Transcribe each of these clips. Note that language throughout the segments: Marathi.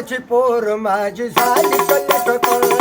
पोर माझी झाली कलटकोर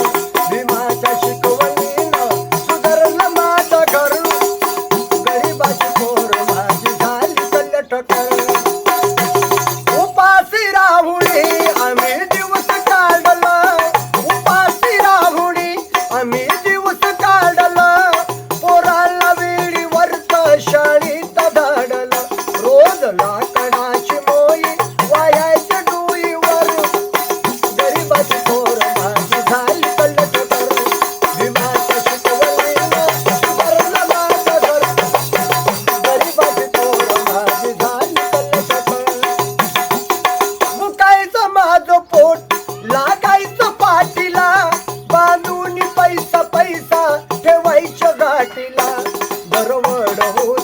ಬರವಡವೋ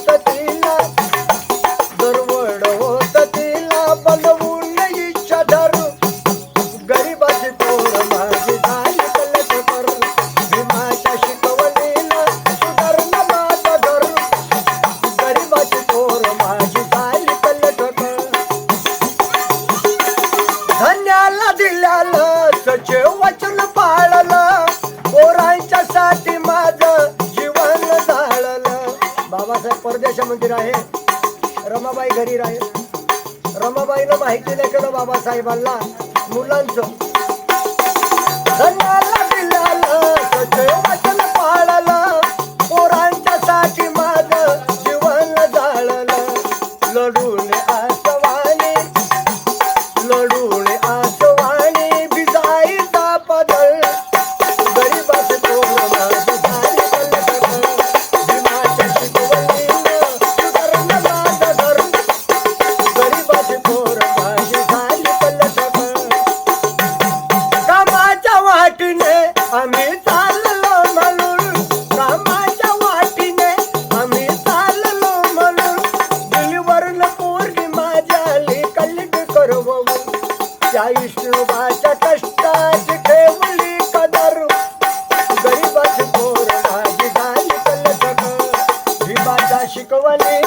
परदेशाचे मंदिर आहे. रमाबाई घरी राहील. रमाबाईनं माहिती नाही केलं बाबासाहेबांना मुलांचं. त्या कष्टाची ठेवली कदर. गरिबाची पोरणाची झाली शिकवली